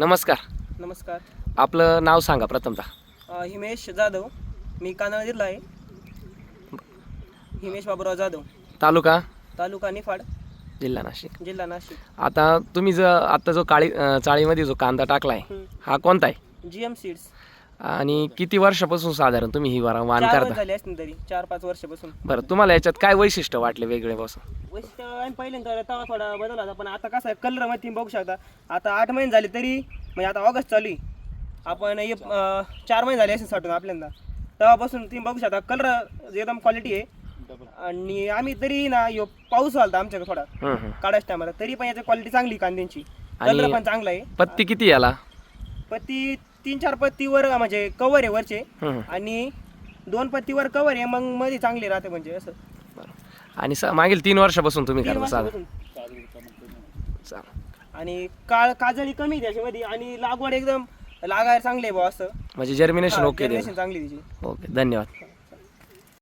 नमस्कार. नमस्कार. आपलं नाव सांगा प्रथमतः. अ, हिमेश जाधव. मी कानाळा जिल्हा आहे. हिमेश बाबूराव जाधव. तालुका? तालुका निफाड. जिल्हा नाशिक. जिल्हा नाशिक. आता तुम्ही जर आता जो काळी अं, चाळीमध्ये जो कांदा टाकलाय हा कोणता आहे? G M seeds. आणि किती वर्षापासून साधारण तुम्ही ही वारा वाण चार वर्ष करता झाले असतील तरी चार पाच वर्षापासून. बरं तुम्हाला याच्यात काय वैशिष्ट्य वाटले वेगळे बसून? वैशिष्ट्य पहिल्यांदा तेव्हा थोडा बदल होता पण आता कसं आहे कलरमध्ये तुम्ही बघू शकता. आता आठ महिने झाले तरी म्हणजे आता ऑगस्ट चालू आहे. आपण हे अ, चार महिने झाले असेल साठून आपल्यांदा. तेव्हापासून तुम्ही बघू शकता कलर एकदम क्वालिटी आहे. आणि आम्ही तरी ना ह्यो पाऊस झाला आमच्याकडे थोडा. हं, हं. काढायच्या टायमाला तरी पण याची क्वालिटी चांगली आहे कांद्यांची. आणि- कलर पण चांगला आहे. पत्ती किती याला? पत्ती तीन चार पत्तीवर म्हणजे कवर आहे वरचे. आणि दोन पत्तीवर कवर आहे मग मध्ये चांगली राहते म्हणजे असं. आणि स मागील तीन वर्षापासून तुम्ही तीन करता साधारण वर्षापासून. चालेल. आणि काळ काजळी कमी आहे त्याच्यामध्ये आणि लागवड एकदम लागायला चांगली आहे बुवा असं. म्हणजे जर्मिनेशन ओके चांगली आहे त्याची. ओके धन्यवाद.